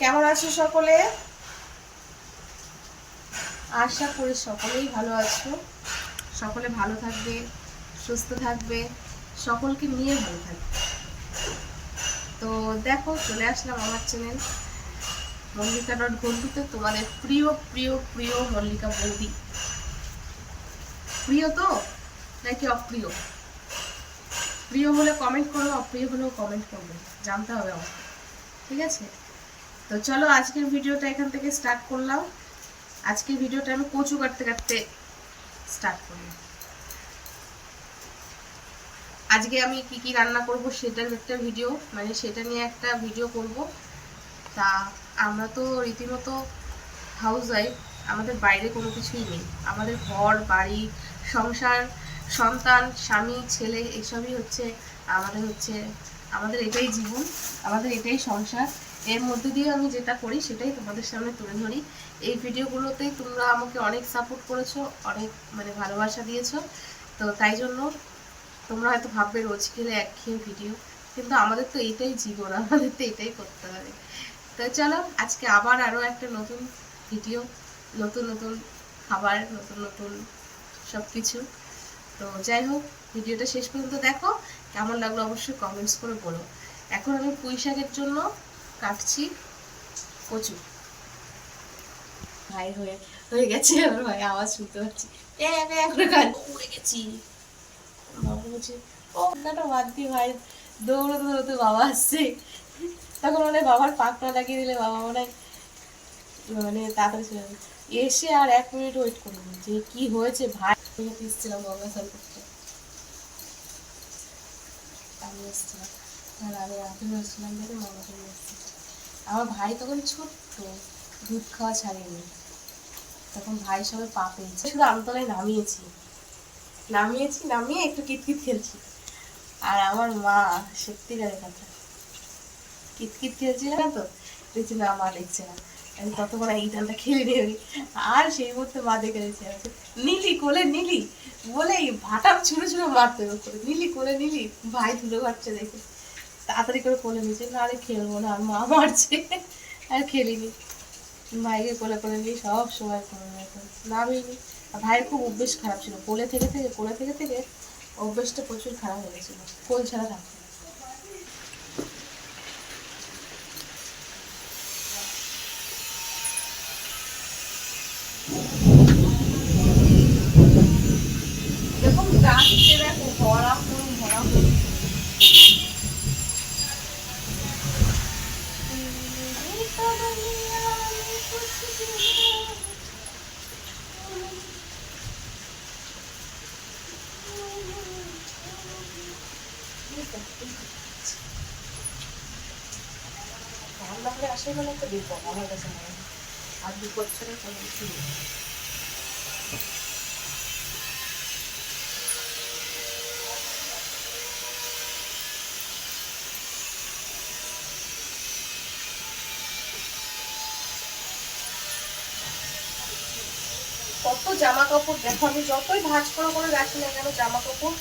কেমন আছো সকলে? আশা করি সকলেই ভালো আছো। সকলে ভালো থাকবে, সুস্থ থাকবে, সকলকে নিয়ে ভালো থাকবে। তো দেখো, চলে আসলাম আমার চ্যানেল মল্লিকা ডট গন্ডিতে তোমাদের প্রিয় প্রিয় প্রিয় মল্লিকা বৌদি। প্রিয় তো? নাকি অপ্রিয়? প্রিয় হলে কমেন্ট করো, অপ্রিয় হলেও কমেন্ট করবে। জানতে হবে আমাকে ঠিক আছে? তো চলো আজকের ভিডিওটা এখান থেকে স্টার্ট করলাম। আজকের ভিডিওটা আমি কচু কাটতে কাটতে স্টার্ট করলাম আজকে আমি কি কি রান্না করব সেটার একটা ভিডিও মানে সেটা নিয়ে একটা ভিডিও করব। তা আমরা তো রীতিমতো হাউস ওয়াইফ আমাদের বাইরে কোনো কিছুই নেই। আমাদের ঘর, বাড়ি, সংসার সন্তান, স্বামী, ছেলে, এসবই হচ্ছে আমাদের হচ্ছে, আমাদের এটাই জীবন, আমাদের এটাই সংসার। এর মধ্যে দিয়ে আমি যেটা করি সেটাই তোমাদের সামনে তুলে ধরি। এই ভিডিওগুলোতেই তোমরা আমাকে অনেক সাপোর্ট করেছ, অনেক মানে ভালোবাসা দিয়েছ। তো তাই জন্য তোমরা হয়তো ভাববে রোজ খেলে একঘেয়ে ভিডিও, কিন্তু আমাদের তো এটাই জীবন, আমাদের তো এটাই করতে হবে। তো চলো, আজকে আবার আরও একটা নতুন ভিডিও, নতুন নতুন খাবার, নতুন নতুন সব কিছু তো যাই হোক ভিডিওটা শেষ পর্যন্ত দেখো। কেমন লাগল অবশ্যই কমেন্টস করে বলো। এখন আমি পুঁই শাকের জন্য কাটছি কচু। ভাই হয়ে হয়ে গেছে আমার ভাই আওয়াজ শুনতে পাচ্ছি। এ আমি এখন গান উড়ে গেছি। বাবা বলছে ও রান্নাটা বাদ দি ভাই দৌড়তে দৌড়তে বাবা আসছে। তখন মানে বাবার পাকটা লাগিয়ে দিলে বাবা মনে হয় মানে তাড়াতাড়ি চলে যাবে। এসে আর এক মিনিট ওয়েট করব যে কি হয়েছে, ভাই এসেছিলাম আমি এসেছিলাম। আর আমি রাতে এসেছিলাম দেখে মামা চলে এসেছি। আমার ভাই তখন ছোট্ট, দুধ খাওয়া ছাড়েনি। তখন ভাই সবাই পা পেয়েছে। শুধু আমতলায় নামিয়েছি। নামিয়েছি, নামিয়ে একটু কিতকিত খেলছি। আর আমার মা, সত্যিকারের কথা। কিতকিত খেলছিল না তো? দেখছি না, মা দেখছে না। আমি এই নিয়ে আর সেই মুহূর্তে মা দেখে দিয়েছে নীলি, কোলে নীলি। বলে ভাটা মারতে করে নীলি, কোলে নীলি? ভাই ধুলো দেখে। তাড়াতাড়ি করে কোলে নিয়েছে। না আরে খেলব না। আর মা মারছে। আর খেলিনি। ভাইকে কোলে কোলে নিয়ে সব সময় করে নামিনি। ভাইয়ের খুব অভ্যেস খারাপ ছিল। কোলে থেকে থেকে, কোলে থেকে থেকে অভ্যেসটা প্রচুর খারাপ হয়ে গেছিল। কোল ছাড়া থাকতো রান্না করে আসে মানে একটা বিপদ আমার কাছে মনে হয় আর বিপদ ছাড়া কোনো কিছু নেই। কত জামা কাপড় দেখো, আমি যতই ভাঁজ করে করে রাখি না কেন জামা কাপড়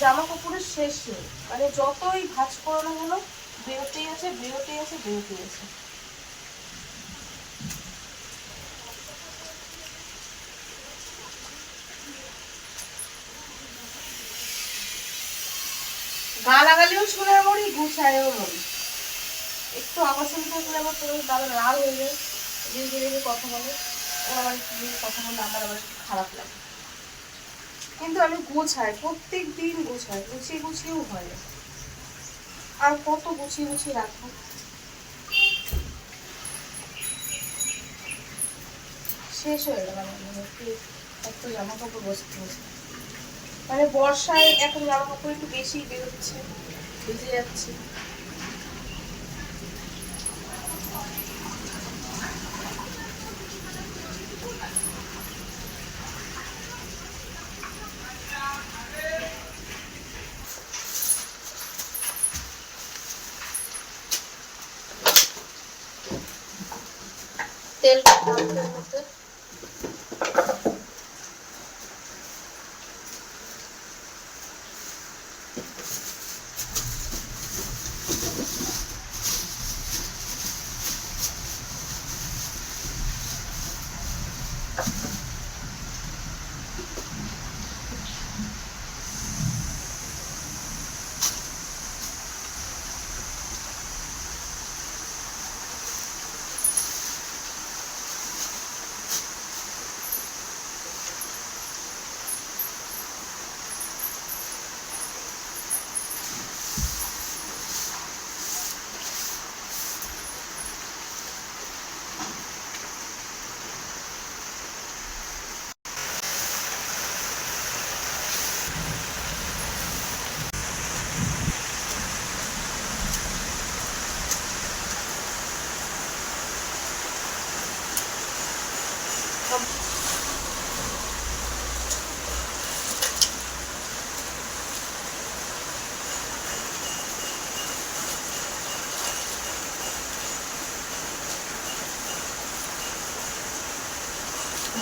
জামা কাপড়ের শেষ নেই। মানে যতই ভাঁজ করানো হলো বেরোতেই আছে বেরোতেই আছে বেরোতেই আছে। গা লাগালেও সোনার মরি গুছায়ও মরি একটু শুনতে থাকলে আবার তোর দাদা লাল হয়ে যায়। ধীরে ধীরে কথা বলে, ওর আবার ধীরে কথা বললে আমার আবার খারাপ লাগে। কিন্তু আমি গোছাই প্রত্যেক দিন গোছাই, গুছিয়ে গুছিয়েও হয় না। আর কত গুছিয়ে গুছিয়ে রাখব? শেষ হয়ে গেল এত জামা কাপড় বসতে বসে মানে বর্ষায় এখন জামা কাপড় একটু বেশি বেরোচ্ছে, ভিজে যাচ্ছে। তেল তেলের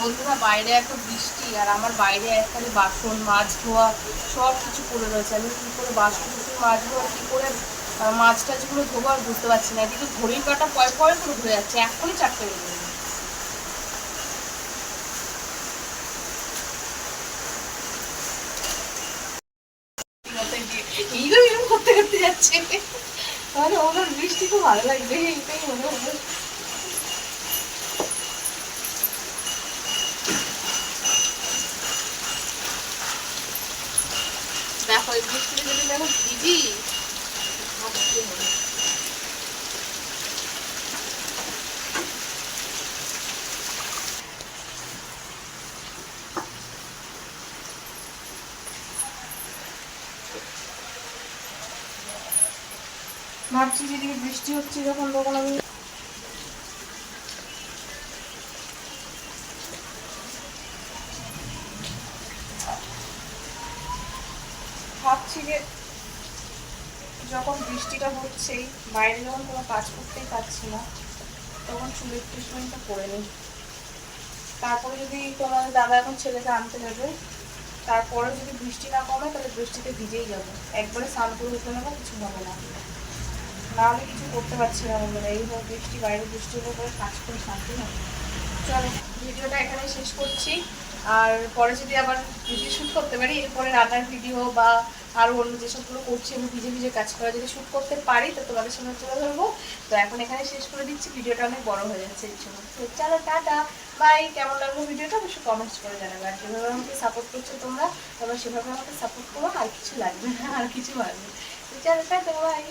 বন্ধুরা বাইরে এত বৃষ্টি আর আমার বাইরে একখানে বাসন, মাছ ধোয়া, সব কিছু পড়ে রয়েছে। আমি কী করে বাসন ধুতে মাছ ধোয়া, কী করে মাছ টাছগুলো ধোবো আর বুঝতে পারছি না। এদিকে ঘড়ির কাটা পয় পয় করে ঘুরে যাচ্ছে, এখনই চারটে বেজে। এইরকম করতে করতে যাচ্ছে। তাহলে ওনার বৃষ্টি খুব ভালো লাগবে এইটাই মনে হয় দেখো এই বৃষ্টিতে যদি হবে। ভাবছি যেদিকে বৃষ্টি হচ্ছে যখন তখন আমি ভাবছি যে যখন বৃষ্টিটা হচ্ছেই বাইরে যখন কোনো কাজ করতেই পারছি না। তখন চুলের ট্রিটমেন্টটা করে নিই। তারপরে যদি তোমার দাদা এখন ছেলেকে আনতে যাবে, তারপরে যদি বৃষ্টি না কমে, তাহলে বৃষ্টিতে ভিজেই যাব। একবারে স্নান করে উঠে নেব, কিছু হবে না। নাহলে কিছু করতে পারছি না বন্ধুরা এইভাবে বৃষ্টি, বাইরে বৃষ্টি হলে পরে কাজ করে শান্তি না চলো, ভিডিওটা এখানে শেষ করছি। আর পরে যদি আবার ভিডিও শ্যুট করতে পারি, এরপরে রান্নার ভিডিও বা আরও অন্য যেসবগুলো করছি, আমি ভিজে ভিজে কাজ করা যদি শ্যুট করতে পারি, তো তোমাদের সঙ্গে তুলে ধরবো। তো এখন এখানে শেষ করে দিচ্ছি। ভিডিওটা অনেক বড় হয়ে যাচ্ছে এই জন্য তো চলো, টাটা বাই কেমন লাগল ভিডিওটা অবশ্যই কমেন্টস করে জানাবে। আর যেভাবে আমাকে সাপোর্ট করছ তোমরা তোমরা সেভাবে আমাকে সাপোর্ট করো আর কিছু লাগবে না, আর কিছু লাগবে তো চলো, টাটা বাই